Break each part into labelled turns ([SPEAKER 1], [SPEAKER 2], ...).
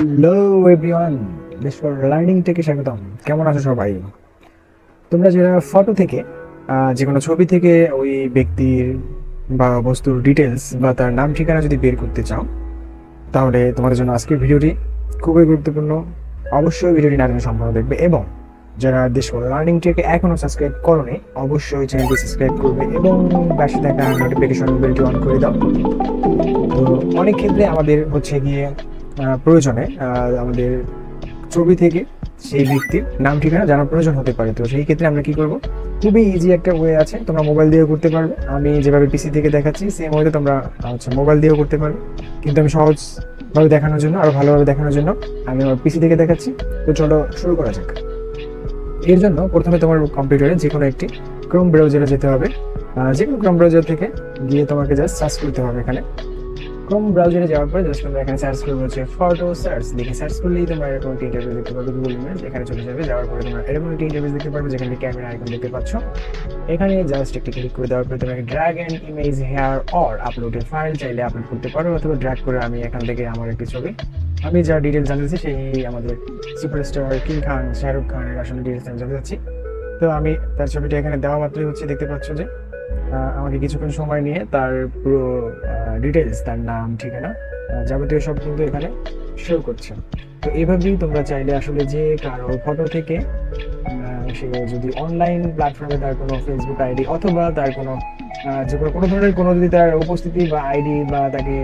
[SPEAKER 1] Hello everyone বেশকর learning থেকে স্বাগতম। কেমন আছো সবাই? তোমরা যারা ফটো থেকে যে কোনো ছবি থেকে ওই ব্যক্তির বা বস্তুর ডিটেলস বা তার নাম ঠিকানা যদি বের করতে চাও, তাহলে তোমাদের জন্য আজকের ভিডিওটি খুবই গুরুত্বপূর্ণ। অবশ্যই ভিডিওটি না টেনে সম্পূর্ণ দেখবে এবং যারা দেশ লার্নিং টেকে এখনও সাবস্ক্রাইব করোনি, অবশ্যই চ্যানেলটি সাবস্ক্রাইব করবে এবং পাশে থাকা নোটিফিকেশন বেলটি অন করে দাও। তো অনেক ক্ষেত্রে আমাদের হচ্ছে গিয়ে প্রয়োজনে আমাদের ছবি থেকে সেই ব্যক্তির নাম, ঠিকানা জানার প্রয়োজন হতে পারে। তো সেই ক্ষেত্রে আমরা কি করব? খুবই ইজি একটা ওয়ে আছে। তোমরা মোবাইল দিয়েও করতে পারবে। আমি যেভাবে পিসি থেকে দেখাচ্ছি সেম ওয়েতে তোমরা হচ্ছে মোবাইল দিয়েও করতে পারবে। কিন্তু আমি সহজভাবে দেখানোর জন্য আরও ভালোভাবে দেখানোর জন্য আমি আমার পিসি থেকে দেখাচ্ছি। তো চলো শুরু করা যাক। এর জন্য প্রথমে তোমার কম্পিউটারে যে কোনো একটি ক্রোম ব্রাউজারে যেতে হবে। যে কোনো ক্রোম ব্রাউজার থেকে গিয়ে তোমাকে জাস্ট সার্চ করতে হবে এখানে। ক্রোম ব্রাউজারে যাওয়ার পরে জাস্ট আমরা এখানে সার্চ করবে হচ্ছে ফটো সার্চ দেখে সার্চ করলেই তোমরা এরকম একটি ইন্টারভিউ দেখতে পাবে গুগল ইমেজ এখানে চলে যাবে, যাওয়ার পরে তোমরা এরকম একটি ইন্টারভিউ দেখতে পারবে যেখানে ক্যামেরা আইকন দেখতে পাচ্ছ। এখানে জাস্ট একটি ক্লিক করে দেওয়ার পরে তোমাকে drag and image here or আপলোডের file চাইলে আপলোড করতে পারো অথবা ড্র্যাগ করে আমি এখান থেকে আমার একটি ছবি। আমি যা ডিটেলস জানতেছি সেই আমাদের সুপারস্টার কিং খান শাহরুখ খানের আসলে ডিটেলস জানতে চাচ্ছি। তো আমি তার ছবিটা এখানে দেওয়া মাত্রই হচ্ছে, দেখতে পাচ্ছ যে। আমাকে কিছুক্ষণ সময় নিয়ে তার পুরো ডিটেলস তার নাম, ঠিকানা যাবতীয় সব কিন্তু এখানে শো করছে। তো এভাবেই তোমরা চাইলে আসলে যে কারও ফটো থেকে সে যদি অনলাইন প্ল্যাটফর্মে তার কোনো ফেসবুক আইডি অথবা তার কোনো যে কোনো কোনো ধরনের কোনো যদি তার উপস্থিতি বা আইডি বা তাকে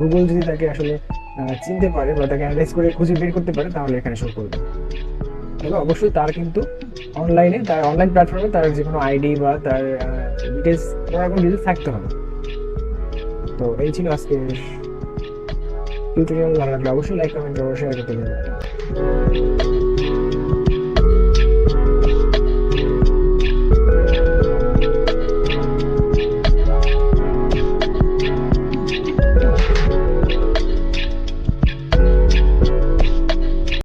[SPEAKER 1] গুগল যদি তাকে আসলে চিনতে পারে বা তাকে অ্যানালাইজ করে খুঁজে বের করতে পারে, তাহলে এখানে শো করবে। তবে অবশ্যই তার কিন্তু অনলাইনে তার অনলাইন প্ল্যাটফর্মে তার যে কোনো আইডি বা তার ডিটেলস এরকম রকম ডিটেলস থাকতে হবে। তো এই ছিল আজকে টিউটোরিয়াল ভালো লাগলে অবশ্যই লাইক কমেন্ট শেয়ার করতে